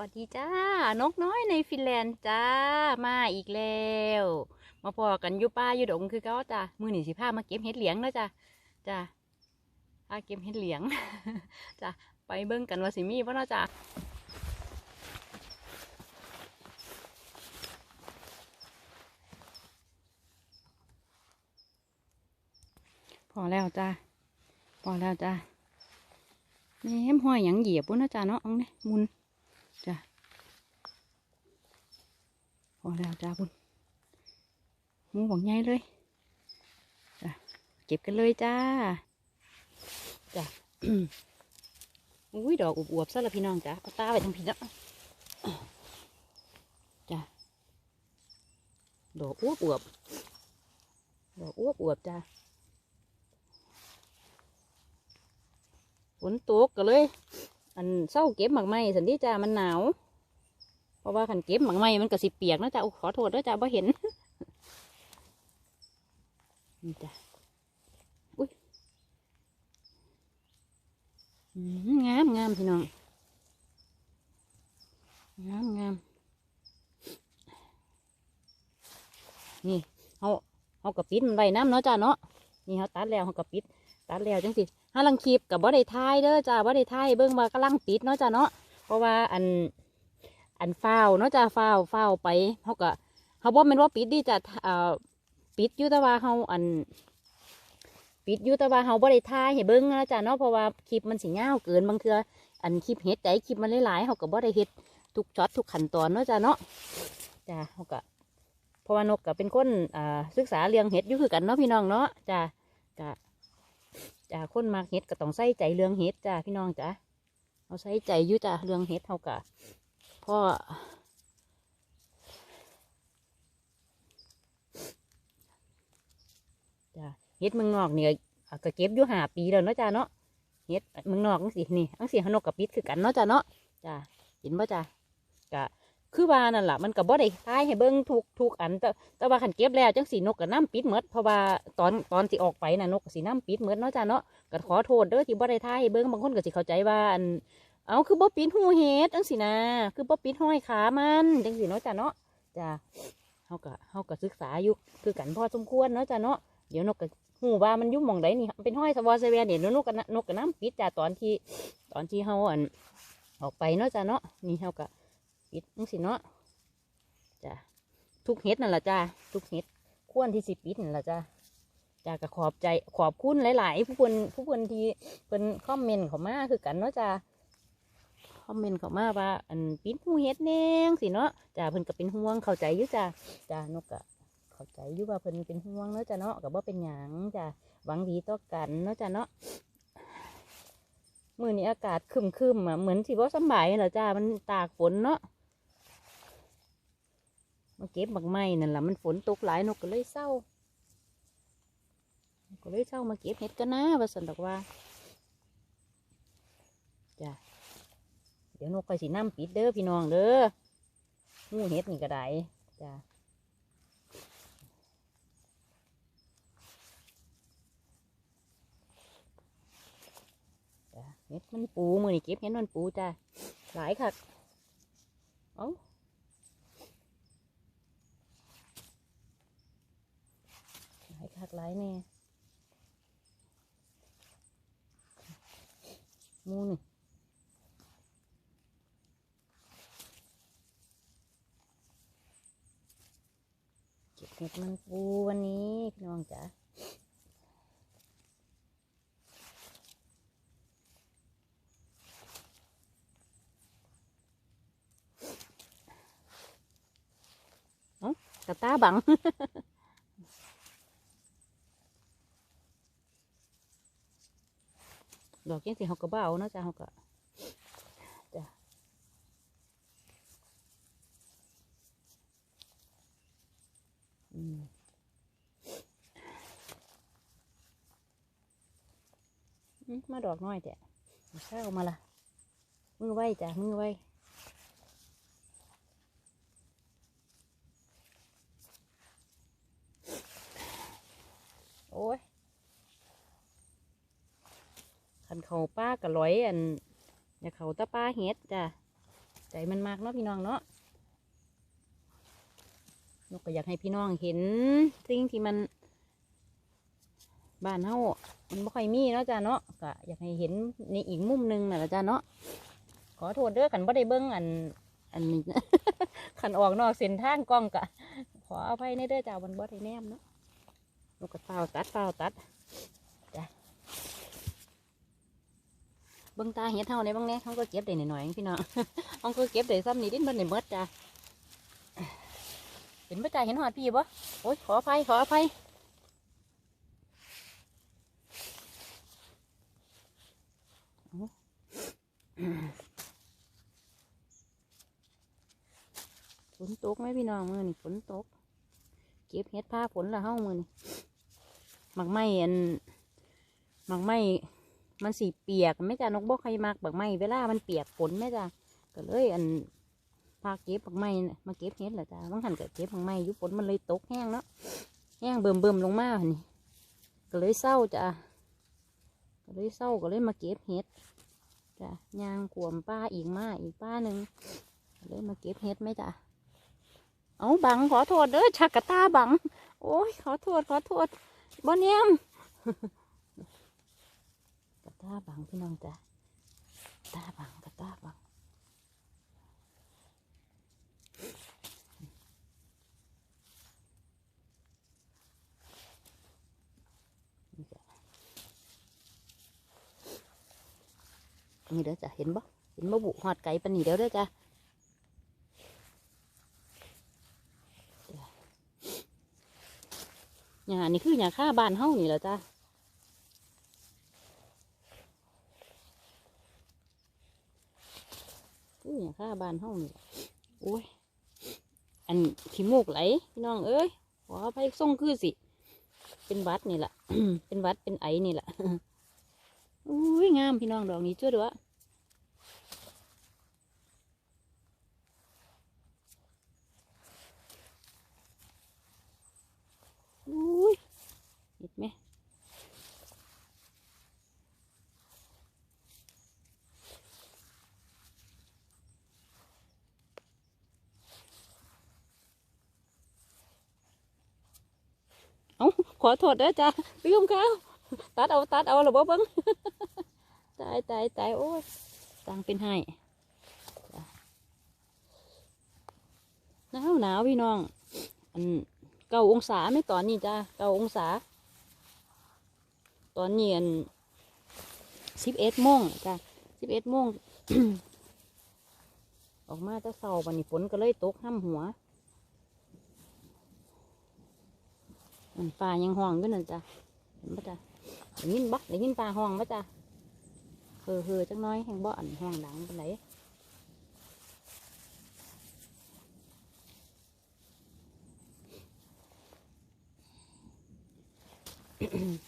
วัสดีจ้านกน้อยในฟินแลนด์จ้ามาอีกแล้ว มาพอกันอยู่ป่าอยู่ดงคือเขาจ้ามือหนีสิพามาเก็บเห็ดเหลียงแล้วจ้าจ้าพาเก็บเห็ดเหลียงจ้าไปเบิ่งกันว่าสิมีป่ะเนาะจ้าพอแล้วจ้าพอแล้วจ้าแม่มห้อยหยังเหยียบปุ่นนะจ้าเนาะเอังเนี่ยมุน จ้ะพอแล้วจ้าคุณหมูบอกใหญ่เลยจ้ะเก็บกันเลยจ้าจ้ะอุ้ยดอกอวบๆซะละพี่น้องจ้ะเอาตาไปทางพี่นะจ้ะดอกอวบอวบๆดอกอวบอวบๆจ้ะฝนตกก็เลย อันเศร้าเก็บหมากไม้สันที่จ้ามันหนาว เพราะว่าขันเก็บหมากไม้มันก็สิเปียกนะจ้าขอโทษด้วยจ้าบ่เห็นนี่จ้าอุ้ยงามงามพี่น้องงามงามนี่เขาเขากระปิดมันไว้น้ำเนาะจ้าเนาะนี่เขาตัดแล้วเขากระปิดตัดแล้วจังสิ ห้าลังคีบกับบ่ได้ทายเด้อจ้าบ่ได้ทายเบิ่งว่ากำลังปิดเนาะจ้าเนาะเพราะว่าอันอันฟ้าวเนาะจ้าฟ้าวฟ้าวไปเขาก็เขาบอกเป็นว่าปิดดีจ้ะเอ่อปิดอยู่แต่ว่าเขาอัน ปิดอยู่แต่ว่าเขาบ่ได้ทายให้เบิ่งนะจ้ะเนาะเพราะว่าคลิปมันสิยาวเกินบางเทื่ออันคลิปเฮ็ดใจคลิปมันหลายๆเขาก็บ่ได้เฮ็ดทุกช็อตทุกขั้นตอนเนาะจ้ะเนาะจ้ะเขาก็เพราะว่านกก็เป็นคนอ่าศึกษาเรื่องเฮ็ดอยู่คือกันเนาะพี่น้องเนาะจ้ะจ้ะ จ้ะคนมากเฮ็ดก็ต้องใส่ใจเรื่องเฮ็ดจ้ะพี่น้องจ้ะเราใช้ใจอยุ่จ้ะเรื่องเฮ็ดเท่ากะพ่อจ้ะเฮ็ดมืองนอกเนี่ยอะก็เก็บอยู่หาปีแล้วเนาะจ้ะเนาะเฮ็ดมืองนอกจังสินี่อังสิฮนกกับปิดคือกันเนาะจ้ะเนาะจ้ะเห็นป่ะจ้ะกะ คือว่านั่นแหละมันก็บ่ได้ทายให้เบิ่งทุกทุกอัน แต่แต่ว่าขันเก็บแล้วจังสีนกกับน้ำปิดหมดเพราะว่าตอนตอนที่ออกไปน่ะนกก็สีน้ำปิดหมดเนาะจ้ะเนาะก็ขอโทษเด้อที่บ่ได้ทายให้เบิ่งบางคนก็สิเข้าใจว่าอันเอาคือบ่ปิดหูเฮ็ดจังสินะคือบ่ปิดห้อยขามันจังสิเนาะจ้ะเนาะจ้ะเฮาก็เฮาก็ศึกษาอยู่คือกันพอสมควรเนาะจ้ะเนาะเดี๋ยวนกก็หูว่ามันยู่หม่องใดนี่เป็นห้อยสวอสเวียเนี่ยนกก็นนกก็น้ำปิดจ้ะตอนที่ตอนที่เฮาอันออกไปเนาะจ้ะเนาะนี่เฮาก็ ปิดจังสิเนาะจ้ะทุกเฮ็ดนั่นละจ้ะทุกเฮ็ดควรที่สิปิดนั่นละจ้ะจ้ะก็ขอบใจขอบคุณหลาย ๆ ผู้คนผู้คนที่เพิ่นคอมเมนต์เข้ามาคือกันเนาะจ้ะคอมเมนต์เข้ามาว่า อันปิ้นหูเฮ็ดแนงสิเนาะจ้าเพิ่นก็เป็นห่วงเข้าใจอยู่จ้าจ้านกก็เข้าใจอยู่ว่าเพิ่นเป็นห่วงเนาะจ้าเนาะก็บ่เป็นหยังจ้าหวังดีต่อกันเนาะจ้าเนาะมือนี้อากาศครึมๆอะเหมือนสิบ่สบายเหรอจ้ามันตากฝนเนาะ มาเก็บบักไม้นั่นล่ะมันฝนตกหลายนกก็เลยเศร้า ก็เลยเศร้ามาเก็บเห็ดกันนะว่าสันดอกว่าจ้าเดี๋ยวนกไปสีน้ำปิดเด้อพี่น้องเด้องูเห็ดนี่ก็ได้จ้าจ้าเห็ดมันปูมือนี่เก็บเห็ดมันปูจ้าหลายค่ะเอ้าหลายคักหลายแน่หมูนี่เก็บเห็ดมันปูวันนี้พี่น้องจ๋าอ้ากระตาบัง ดอกยังสิเขาก็เบาเนาะจ้าเขาก็จ้ะอืมมาดอกน้อยแต่เช้ามาละมือไว้จ้ะมือไว้โอ้ยขัน เขาป้ากะร้อยอันอย่าเขาตะป้าเฮ็ดจ้ะใจมันมากเนาะพี่น้องเนาะนกก็อยากให้พี่น้องเห็นสิ่งที่มันบ้านเฮามันบ่ค่อยมีเนาะจ้าเนาะก็อยากให้เห็นในอีกมุมหนึงน่ะละจ้าเนาะขอโทษเด้อกันบ่ได้เบิ่งอันอันนี้ขันออกนอกเส้นทางกล้องกะขออภัยในเด้อจ้าวันบ่ได้แนมเนาะนกกระเฝ้าตัดเฝ้าตัดจ้ะ เบิ่งตาเห็ดเท่าในบางแน่เขาก็เก็บได้หน่อยๆพี่น้องเขาก็เก็บได้ซ้ำนี่ดิ้นมันได้เมดจ้าเห็นบ่จ้าเห็นหอดพี่บ่โอ้ยขออภัยขออภัยฝนตกไหมพี่น้องมือนี่ฝนตก เก็บเห็ดผ้าฝนละเฮ้ามือนี่หมักไหมอันหมักไหม มันสีเปียกไม่จ้านกบกใครมักหมักไหมเวลามันเปียกฝนไม่จ้าก็เลยอันพาเก็บหมักไมน่มาเก็บเห็ดแหละจ้าบางหันก็เก็บหมักไมอยู่ฝนมันเลยตกแห้งเนาะแห้งเบิ่มเบิ่มๆลงมาหันนี่ก็เลยเศร้าจ้าก็เลยเศร้าก็เลยมาเก็บเห็ดจ้ายางขวมป้าอีกมาอีกป้าหนึ่งก็เลยมาเก็บเห็ดไหมจ้าเอาบังขอโทษเด้อชักกะตาบัง โอ้ยขอโทษขอโทษบ่เนียม ตาบังพี่น้องจ้ะตาบังกะตาบังนี่เด้อจ้ะเห็นบ่เห็นบ่บุหอดไก่ปนนี้เด้อเด้อจ้ะหญ้านี่คือหญ้าค่าบ้านเฮานี่แหละจ้า อหญ้าค่าบานเฮานี่แหละโอ้ย อันขี้มูกไหลพี่น้องเอ้ยขออภัยส่งคือสิ เป็นวัดนี่แหละเป็นวัดเป็นไอนี่แหละอุ้ยงามพี่น้องดอกนี้ช่วยด้วยอุ้ยเห็นไหมเอา ขอโทษเด้อจ้าพี่ยมข้าตัดเอาตัดเอาหรือบ่เบิ้งตายตายตายโอ้ยตังเป็นให้หนาวหนาวพี่น้องอันเก้าองศาไม่ตอนนี้จ้าเก้าองศา ตอนนี้อันสิบเอ็ดโมงจ้าสิบเอ็ดโมงออกมาแตะเสาวันนี้ฝนก็เลยตกห้ำหัว มันป่ายังห้องอยู่นั่นจ้ะเห็นปะจ้ะได้ยินบักได้ยินป่าห้องปะจ้ะเฮอเฮอจังน้อยแห่งบ่อนห้องดังเป็นไร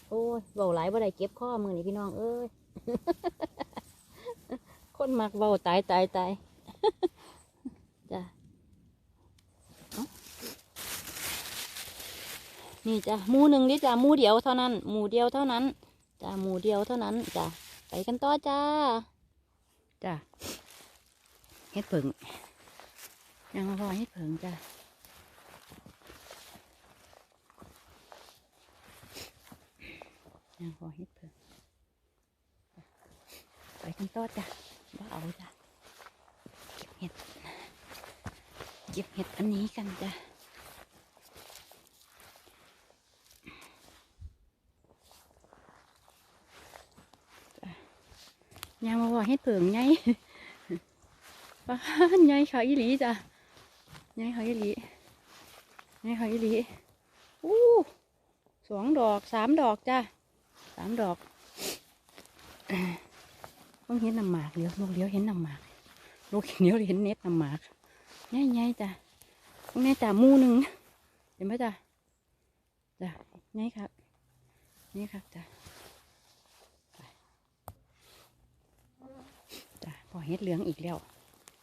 โอ้ยเบาหลบ่ได้เก็บข้อมือนี่พี่น้องเอ้ย คนมักเบาตายตายตาย จ้ะเอ้า นี่จ้ะหมูหนึ่งดิจ้ะหมูเดียวเท่านั้นหมูเดียวเท่านั้นจ้ะหมูเดียวเท่านั้นจ้ะไปกันต่อจ้าจ้ะเฮ็ดเผึ่งยังรอเฮ็ดเผึ่งจ้ะยังพอเฮ็ดเพิ่มไปกันต่อจ้ะว่าเอาจ้ะเก็บเห็ดเก็บเห็ดอันนี้กันจ้ะ ยังมาว่าเฮ็ดเพิ่งไงป้านไงเขาอีหลีจ้ะไงเขาอีหลีไงเขาอีหลีอู้สองดอกสามดอกจ้าสามดอกต้องเห็นน้ำหมากเลี้ยวลูกเลี้ยวเห็นน้ำหมากลูกเลี้ยวเห็นเน็ตน้ำหมากง่ายง่ายๆจ้ะตรงนี้จ้ามูหนึ่งเห็นไหมจ้ะจ้ะง่ายครับนี่ครับจ้ะไปจ้ะพ อเห็ดเหลืองอีกแล้ว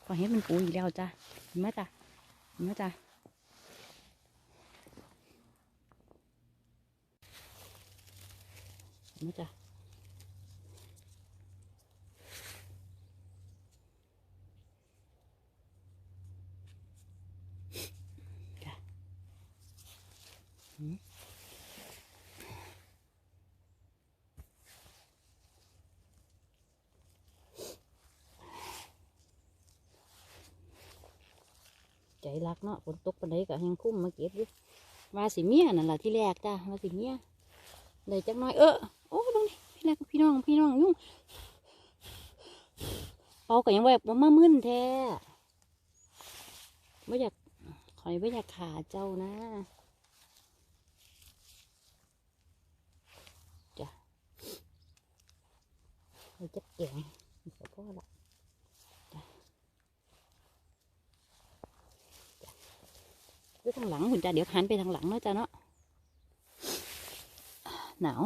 พอเห็ดมันปูอีกแล้วจ้ะเห็นไหมจ้ะเห็นไหมจ้ะเห็นไหมจ้ะ ใจรักเนาะฝนตกปนใดก็แหงคุ้มมาเก็บอยู่ว่าสิเมียนั่นแหละที่แรกจ้าว่าสิเมียเลยจักน้อยเออโอ้ตรงนี้พี่แรกพี่น้องพี่น้องยุ่งเปาก็ยังแบบมามึนแท้ไม่อยากคอยไม่อยากขาเจ้านะจ้ะเราจะแกงก็พอละ ไปทางหลังคุณจ้าเดี๋ยวหันไปทางหลังเนาะจ้าเนาะหนาว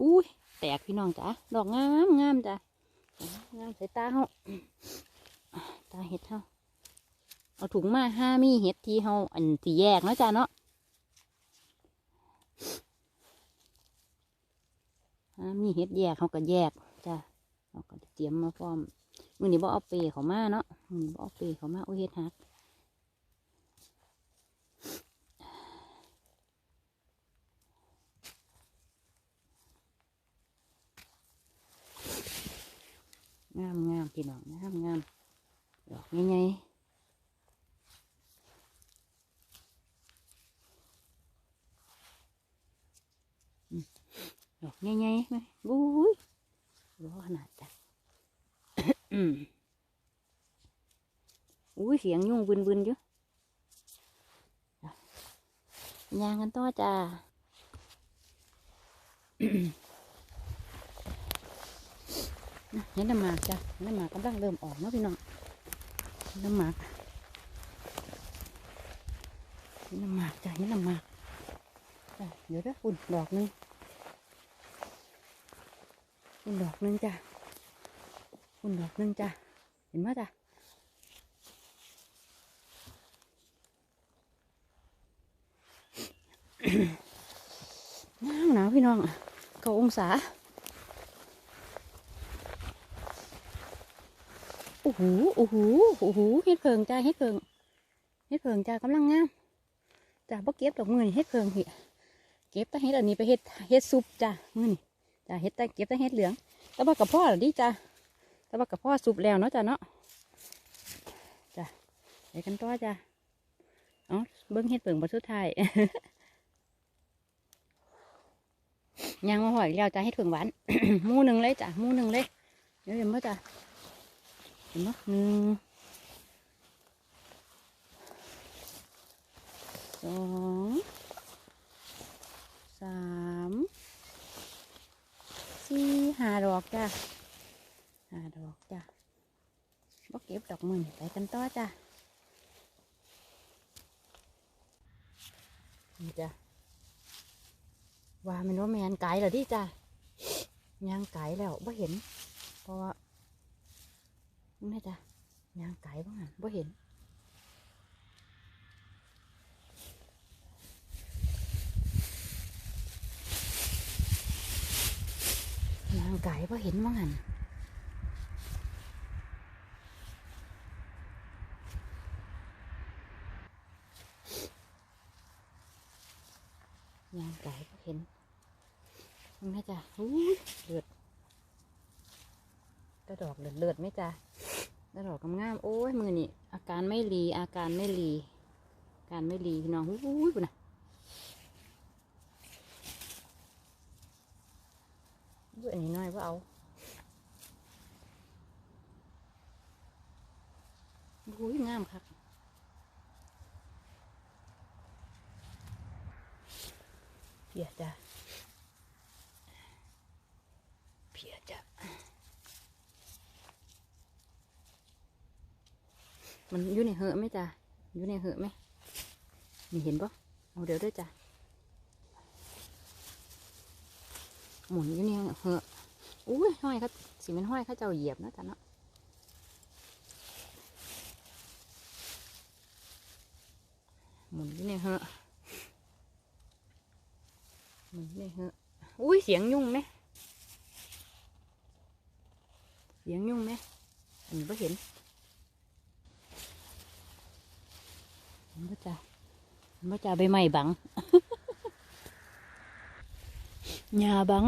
อุ้ยแตกพี่น้องจ้าดอกงามงามจ้างามใส่ตาเฮาตาเห็ดเฮาเอาถุงมาห้ามีเห็ดที่เฮาอันที่แยกเนาะจ้าเนาะห้ามีเห็ดแยกเขาก็แยกจ้า เราก็เตรียมมาพร้อมมือนี้บ่เอาเปเขามาเนาะมือนี้บ่เอาเปเขามาโอ้เฮ็ดฮักงามงามพี่น้องงามงามดอกใหญ่ๆดอกใหญ่ๆไหมบุ้ย ร้อขนาดจ้ะอุ้ยเสียงยุ่งบึนบึนอยู่ยางกันต่อจ้าเห็นน้ำหมากจ้ะน้ำหมากกำลังเริ่มออกเนาะพี่น้องน้ำหมากน้ำหมากจ้ะเห็นน้ำหมากเดี๋ยวเด้อคุณดอกนึง คุณดอกนึงจ้ะคุณดอกนึงจ้ะเห็นไหมจ้ะหนาวหนาวพี่น้องเก้าองศาโอ้โหโอ้โหโอ้โหเฮ็ดเพิงจ้าเฮ็ดเพิงเฮ็ดเพิงจ้ากำลังงามจ้าบ่เก็บดอกมือนี่เฮ็ดเพิงพี่เก็บแตาเฮ็ดอันนี้ไปเฮ็ดเฮ็ดซุปจ้ามือนี่ จ้าเฮ็ดแต่เก็บแต่เฮ็ดเหลืองแต่ว่ากับพ่อหรอดิจ้าแต่ว่ากับพ่อซุปแล้วเนาะจ้าเนาะจ้าไปกันต่อจ้าเอ๋อเบิ้งเฮ็ดเพิงบทสุดท้ายยังมาหอยแล้วจ้าเฮ็ดเพิงหวานมูหนึ่งเลยจ้ามูหนึ่งเลยเดี๋ยวเห็นบ่จ้าเห็นไหมหนึ่งสองสาม สี่หาดอกจ้ะหาดอกจ้ะบ่เก็บดอกมือนี่ไปกันต่อจ้ะนี่จ้ะว่ามันว่าแมนไก่เหรอที่จ้ะยางไก่แล้วบ่เห็น เพราะว่านี่จ้ะยางไก่บ้างอะบ่เห็น ยางไก่บ่เห็นบ้างอะยางไก่บ่เห็นนี่จ้ะอู้เลือดกระดอกเลือดเลือดไหมจ้ะแล้วดอกกำงามโอ้ยมือนี่อาการไม่รีอาการไม่รีการไม่รีพี่น้องอุ้ยปุ่นนะอุ้ยอันนี้น้อยว่าเอาอุ้ยงามครับเพียจ้ะเพียจ้ะ มันอยู่ในเหอะไหมจ้ะอยู่ในเหอะไหมมีเห็นปะเอาเดี๋ยวด้วยจ้ะหมุนอยู่ในเหอะอุ้ยห้อยเขาสิเป็นห้อยเขาเจ้าเหยียบนะจ้ะเนาะหมุนอยู่ในเหอะหมุนอยู่ในเหอะอุ้ยเสียงยุ่งไหมเสียงยุ่งไหมอันนี้ไ่เห็น มันจะมันจะใบไม้บังหญ้าบัง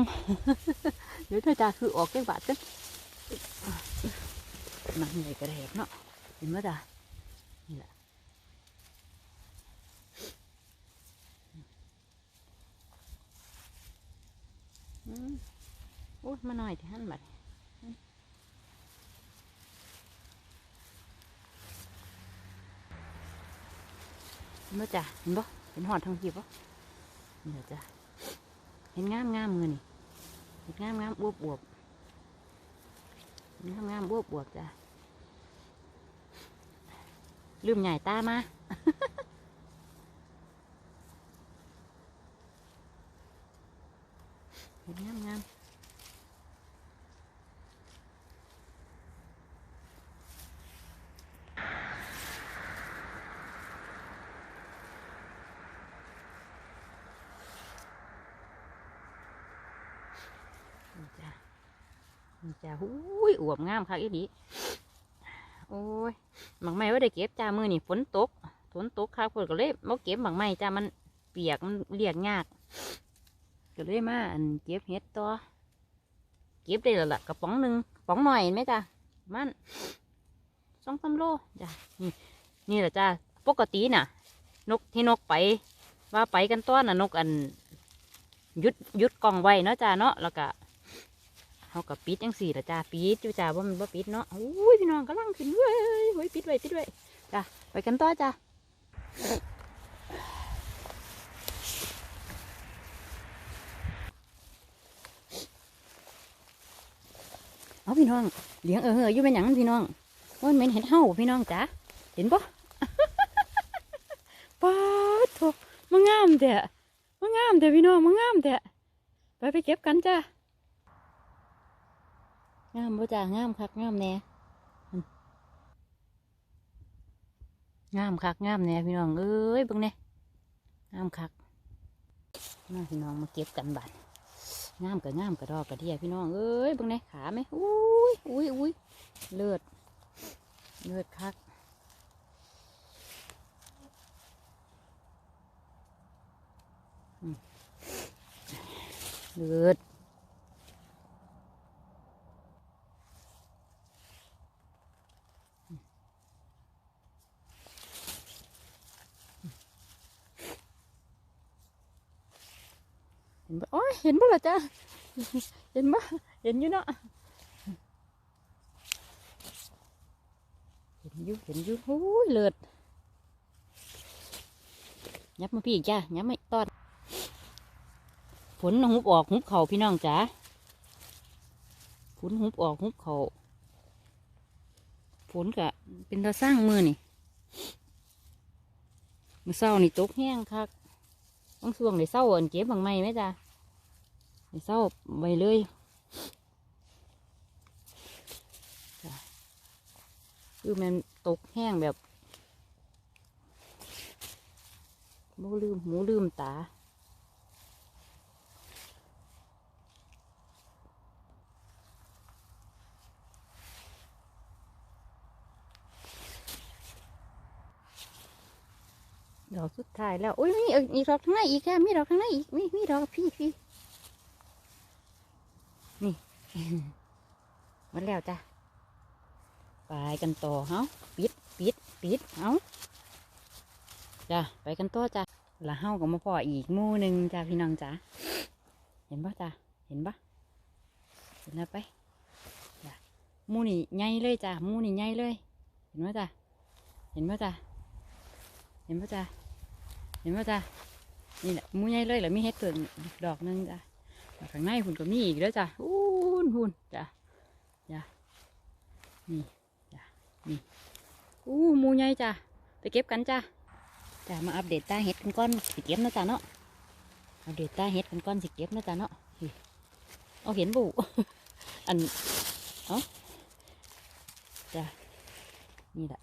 เดี๋ยวเธอจะคือออกแก้บาดกันนั่งเลยกระแดกเนาะเห็นไหมจ้ะนี่แหละอืมโอ้ยมาหน่อยที่หันบัด เห็นบ่จ้ะเห็นบ่เห็นหอดทางทีบ่นี่แหละจ้ะเห็นงามงามมือนี่เห็นงามงามอวบอวบเห็นงามงามอวบอวบจ้ะลืมใหญ่ตามา เห็นงามงามนี่จ้ะนี่จ้ะหูย อวบงามค่ะอีดีโอ้ยหมักไม้ว่าได้เก็บจ้ามือนี่ฝนตกฝนตกค่ะคนก็เลยมาเก็บหมักไม้จ้ามันเปียกมันเรียกยากก็เลยมาอันเก็บเห็ดต่อเก็บได้แล้วล่ะกระป๋องหนึ่งป๋องหน่อยเห็นไหมจ้ะมันสองสามโลจ้ะนี่นี่แหละจ้ะปกติน่ะ นกที่นกไป ว่าไปกันต้อนน่ะนกอันยุดยุดกล่องไว้เนาะจ้ะเนาะแล้วก็ เขากับปิดจังสี่ละจ้ะปิดอยู่จ้ะว่ามันว่าปิดเนาะอุ้ยพี่น้องกำลังขึ้นเว้ยเว้ยปิดไว้ปิดไว้จ้ะไปกันต่อจ้ะเอาพี่น้องเลี้ยงเออเออยู่เป็นหยังพี่น้องว่ามันเป็นเห็ดเห่าพี่น้องจ๋าเห็นปะป้าดโถมางามเถอะมางามเถอะพี่น้องมางามเถอะไปไปเก็บกันจ้า งามบ่จ้างามคักงามแน่งามคักงามแน่พี่น้องเอ้ยเบิ่งแน่งามคักมาพี่น้องมาเก็บกันบัดงามกับงามกับดอกกระเดียพี่น้องเอ้ยเบังไหนขาไหมอุ้ยอุ้ยอุ้ยเลือดเลือดคักเลือด ห็นบ่อ้ยเห็นบ่ล่ะจ้าเห็นบ่เห็นอยู่เนาะเห็นอยู่เห็นอยู่โอ้ยเลือดยับมาพี่จ้ายับไม่ตอดฝนหุบออกหุบเข่าพี่น้องจ๋าฝนหุบออกหุบเข่าฝนกะเป็นตาสร้างมือนี่มือเศร้านี่ตกแห้งคัก บางช่วงในเศร้าอันเก็บบางไม่ไหมจ้ะไปเศร้าไปเลยคือมันตกแห้งแบบโมลืมหมูลืมตา ดอกสุดท้ายแล้วอุ้ยมีอีกดอกข้างในอีกค่ะมีดอกข้างในอีกมีมีดอกพี่พี่นี่หมันแล้วจ้ะไปกันต่อเฮาปิดปิดปิดเฮาจ้ะไปกันต่อจ้ะและเฮาก็มาพออีกมู่หนึ่งจ้ะพี่น้องจ้ะเห็นปะจ้ะเห็นปะเห็นแล้วไปจ้ะมู่นี่ใหญ่เลยจ้ะมู่นี่ใหญ่เลย เห็นปะจ้ะเห็นปะจ้ะเห็นปะจ้ะ เห็นปะจ้ะนี่แหละมูใหญ่เลยแล้วมีเห็ดเพิ่งดอกหนึงจ้ะข้างในหุ่นก็มีอีกแล้วจ้ะหุ่นหุ่นจ้ะจ้ะนี่จ้ะนี่อู้มูใหญ่จ้ะไปเก็บกันจ้ะจ้ะมาอัปเดตตาเห็ดกันก่อนสิเก็บนะจ้ะเนาะอัปเดตตาเห็ดกันก่อนสิเก็บนะจ้ะเนาะเอาเห็นบุอันเอาจ้ะนี่แหละ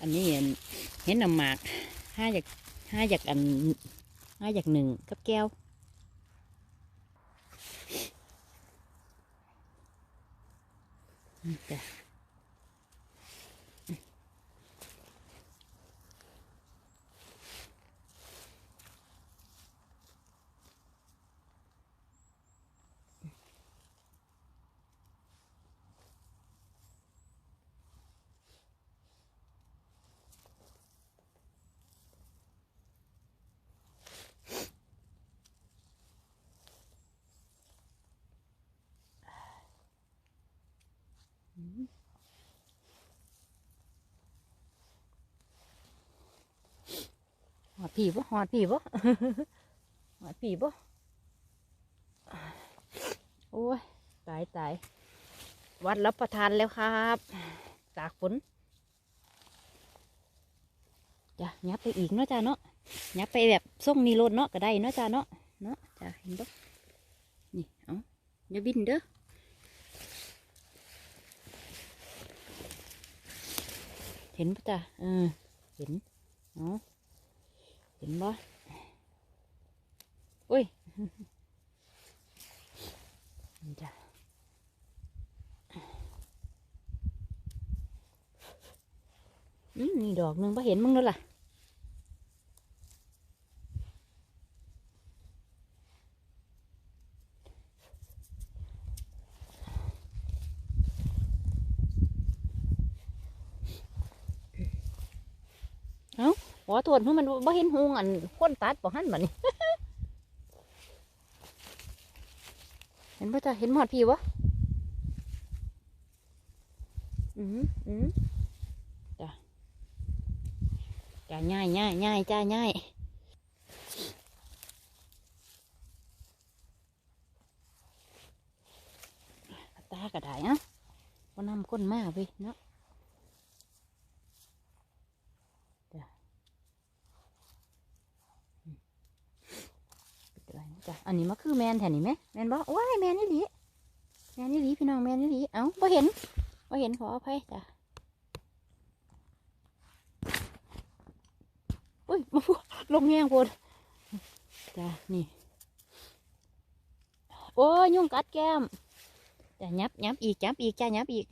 อันนี้เห็นเห็นน้ำหมากห้าจากห้าจากอันห้าจากหนึ่งกับแก้วจ้ะ หอดผีบ่หอดผีบ่หอดผีบ่โอ้ย ตายตายวัดรับประทานแล้วครับ ตากฝนจ้ะยับไปอีกเนาะจ้าเนาะยับไปแบบส่งนีโรดเนาะก็ได้เนาะจ้าเนาะเนาะจ้าเห็นบ่นี่ เอาอย่าบินเด้อ เห็นปะจ้ะเออเห็นเอาเห็นบ่อุ้ยนี่จ้ะอืมนี่ดอกหนึ่งปะเห็นมึงแล้วล่ะ เอ้าหัวตรวจเพราะมันบ่เห็นหงอันคนตัดบ่หันบัดนี้ เห็นป่จ้ะเห็นหมอดพี่วะอืมอืมจ้ะจ้ะง่ายง่ายง่ายจ้าง่ายตากระไดอะว่านำก้นมาไปเนาะจ้ะอืมปิดไว้นะ จ้ะอันนี้มันคือแมนแถวนี้ไหมแมนบอกว้ายแมนนี่หลีแมนนี่หลีพี่น้องแมนนี่หลีเอ้าบ่เห็นบ่เห็นขออภัยจ้ะอุ้ยมาพูดลมแห้งโพดจ้ะนี่โอ้ยยุ่งกัดแก้มจ้ะยับยับอีกยับอีกจ้ะยับอีก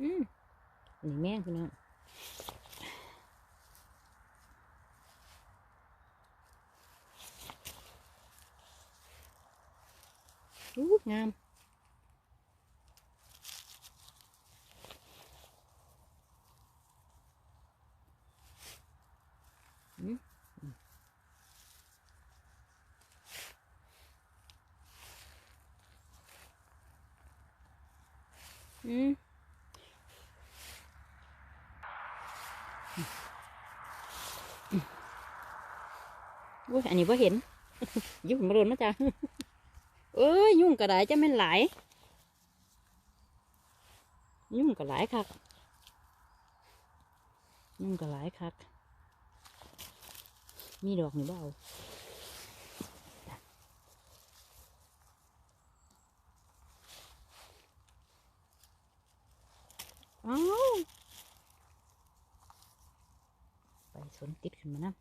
อืมนี่แม่งพี่น้องอู้งามอืมอืม อ้ยอันนี้พ่เห็น ยุ่งมาโดนมาจ้ะเอ้ยยุ่งกระไดจะแม่นหลายยุ่งกระหลายคักยุ่งกระหลายคัก มีดอกหนี่เบเอาจ้ะอ้าวไปสนติดขึ้นมานะ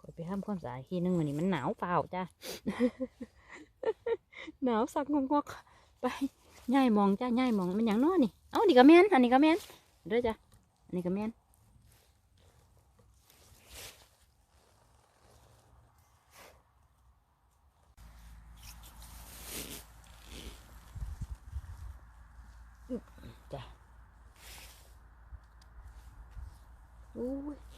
คอย ไปห้ามความสะอาดทีนึงวันนี้มันหนาวเปล่าจ้าหนาวสักงกๆไปย่ายมองจ้าย่ายมองมันอย่างน้อนี่เอ้านี่ก็แมนอันนี้ก็แมนเด้อจ้ะอันนี้ก็แมนจ้ะอุ้ย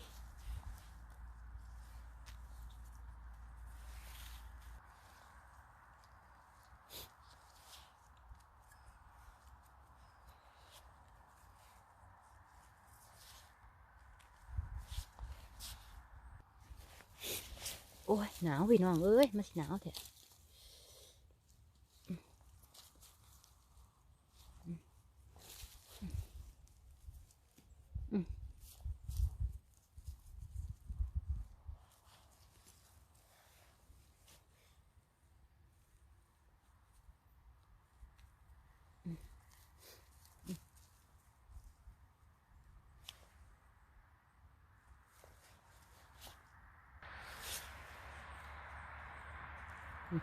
หนาวพี่น้องเอ้ยมันหนาวแท้ บ่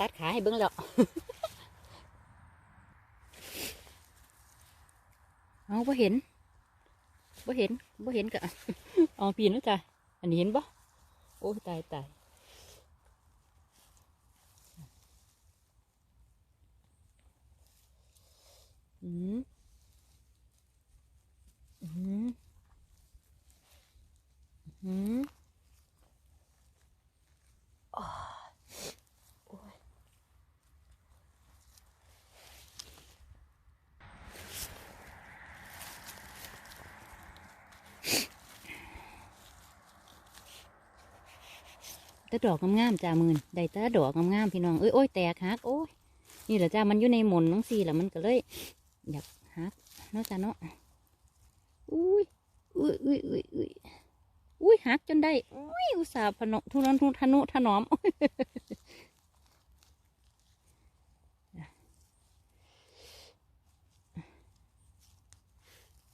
ตัดขาให้เบิ่งแล้วเอาบ่เห็นบ่เห็นบ่เห็นกะเอาปีนแล้วจ้ะอันนี้เห็นบ่โอ้ตายตาย อืมอืมอืมอ้าวโอ้ยแต่ดอกงามๆจ้ามืนได้ต่ดอกงามๆพี่น้องเอ้ยโอ้ยแตกหักโอ้ยนี่แหละจ้ามันอยู่ในหมนน้องซีแหละมันก็เลย อยากหักเนาะจ้าเนาะอุ้ยอุ้ยอุ้ยอุ้ยอุ้ยอุ้ยหักจนได้อุ้ยอุตส่าห์พนทุนนทุนทนุถนอม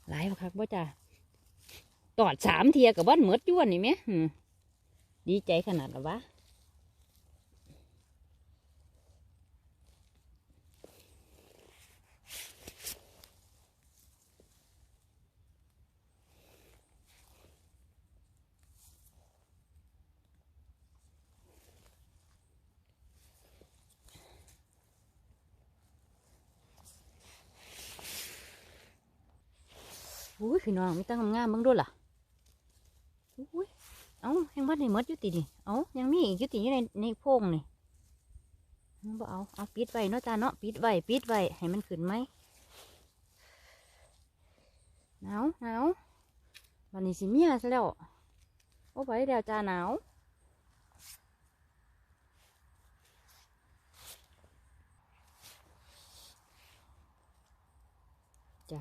หลายบักคักบ่จ้าตอดสามเทียกับบ้านเหมือดย้วนนี่ไหมหืมดีใจขนาดหรอวะ อุ้ยพี่น้องไม่ตั้งงามบ้างด้วยล่ะอุ้ยเอายังบ้านในมดอยู่ติดิเอายังมีอีกอยู่ติอยู่ในในโพงนี่มันบ่เอาเอาปิดไว้เนาะจ้าเนาะปิดไว้ปิดไว้ให้มันขึ้นไหมหนาวหนาววันนี้สิเมียซะแล้วโอ้ไปแล้วจ้าหนาวจ้า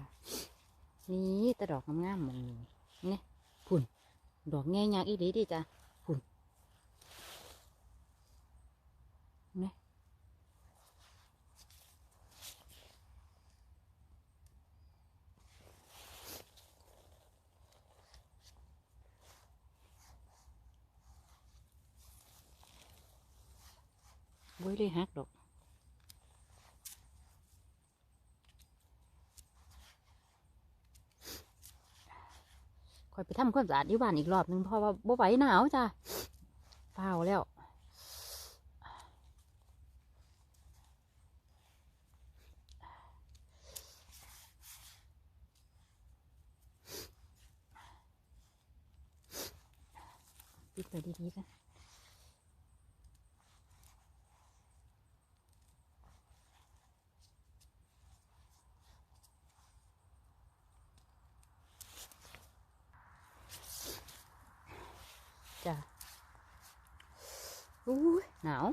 นี่แตะดอกงามๆหมองนี่เนี่ยพุ่น ดอกแง่ยากอีดีดีจ้ะหุ่นนี่บุ้ยเลยฮักดอก คอยไปทำความสะอาดที่บ้านอีกรอบหนึงเพราะว่าบ่ไหวหนาวจ้ะเฝ้าแล้วปิดไปดีๆกันะอุ้ย หนาว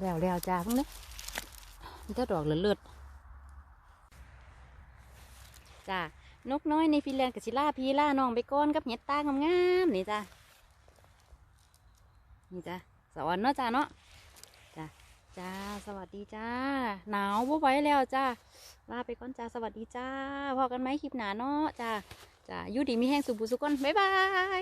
แล้วแล้วจ้าพวกนี้มันจะดอกเลือดจ้านกน้อยในฟินแลนด์กับชิล่าพีล่าน้องไปก้อนกับเห็ดตางามๆนี่จ้านี่จ้าสวัสดีเนาะจ้าเนาะ จ้า สวัสดีจ้า หนาวบ่ไหวแล้วจ้าลาไปก่อนจ้า สวัสดีจ้า พอกันไหมคลิปหนาเนาะจ้า จ้ายูดีมีแห้งสุบุสุกอนบ๊ายบาย